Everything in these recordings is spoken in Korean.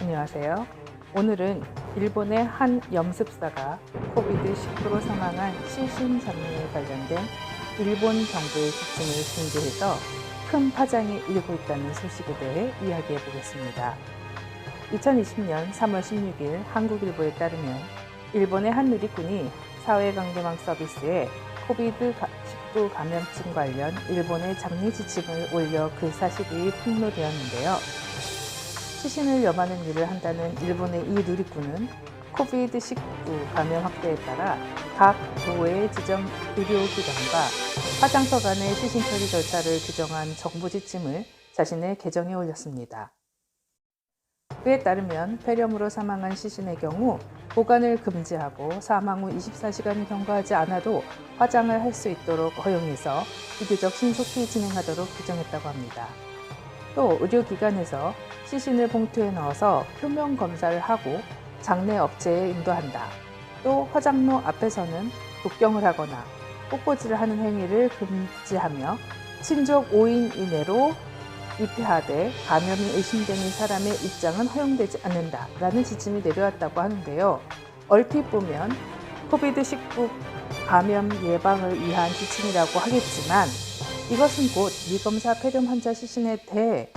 안녕하세요. 오늘은 일본의 한 염습사가 코비드19로 사망한 시신 장면에 관련된 일본 정부의 지침을 중재해서 큰 파장이 일고 있다는 소식에 대해 이야기해 보겠습니다. 2020년 3월 16일 한국일보에 따르면 일본의 한 누리꾼이 사회관계망 서비스에 코비드19 감염증 관련 일본의 장례 지침을 올려 그 사실이 폭로되었는데요. 시신을 염하는 일을 한다는 일본의 이 누리꾼은 코비드19 감염 확대에 따라 각 도의 지정 의료기관과 화장터 간의 시신 처리 절차를 규정한 정부 지침을 자신의 계정에 올렸습니다. 그에 따르면 폐렴으로 사망한 시신의 경우 보관을 금지하고 사망 후 24시간이 경과하지 않아도 화장을 할 수 있도록 허용해서 비교적 신속히 진행하도록 규정했다고 합니다. 또 의료기관에서 시신을 봉투에 넣어서 표면 검사를 하고 장례 업체에 인도한다. 또 화장로 앞에서는 독경을 하거나 뽀뽀질을 하는 행위를 금지하며 친족 5인 이내로 입회하되 감염이 의심되는 사람의 입장은 허용되지 않는다 라는 지침이 내려왔다고 하는데요. 얼핏 보면 코비드 19 감염 예방을 위한 지침이라고 하겠지만 이것은 곧 미검사 폐렴 환자 시신에 대해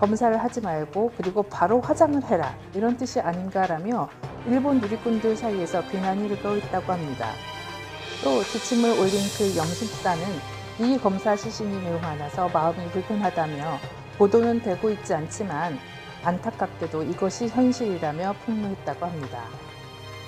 검사를 하지 말고 그리고 바로 화장을 해라 이런 뜻이 아닌가라며 일본 누리꾼들 사이에서 비난이 일고 있다고 합니다. 또 지침을 올린 그 영십사는 이 검사 시신이 매우 많아서 마음이 불편하다며 보도는 되고 있지 않지만 안타깝게도 이것이 현실이라며 폭로했다고 합니다.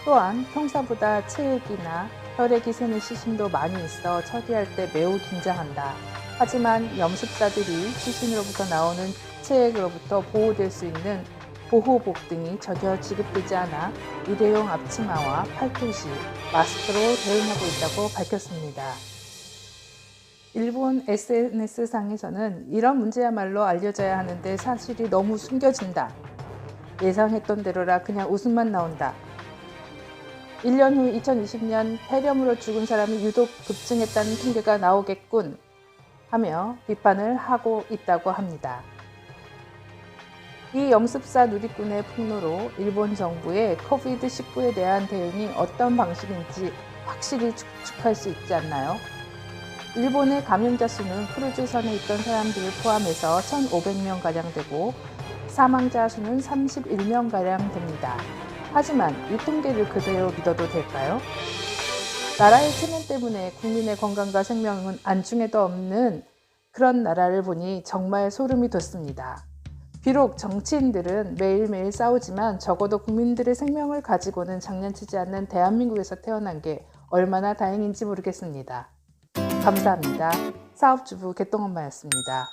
또한 평소보다 체액이나 혈액이 새는 시신도 많이 있어 처리할 때 매우 긴장한다. 하지만 염습사들이 시신으로부터 나오는 체액으로부터 보호될 수 있는 보호복 등이 전혀 지급되지 않아 일회용 앞치마와 팔토시, 마스크로 대응하고 있다고 밝혔습니다. 일본 SNS상에서는 이런 문제야말로 알려져야 하는데 사실이 너무 숨겨진다. 예상했던 대로라 그냥 웃음만 나온다. 1년 후 2020년 폐렴으로 죽은 사람이 유독 급증했다는 통계가 나오겠군 하며 비판을 하고 있다고 합니다. 이 염습사 누리꾼의 폭로로 일본 정부의 코비드19에 대한 대응이 어떤 방식인지 확실히 추측할 수 있지 않나요? 일본의 감염자 수는 크루즈선에 있던 사람들을 포함해서 1,500명 가량 되고 사망자 수는 31명 가량 됩니다. 하지만 이 통계를 그대로 믿어도 될까요? 나라의 체면 때문에 국민의 건강과 생명은 안중에도 없는 그런 나라를 보니 정말 소름이 돋습니다. 비록 정치인들은 매일매일 싸우지만 적어도 국민들의 생명을 가지고는 장난치지 않는 대한민국에서 태어난 게 얼마나 다행인지 모르겠습니다. 감사합니다. 사업주부 개똥엄마였습니다.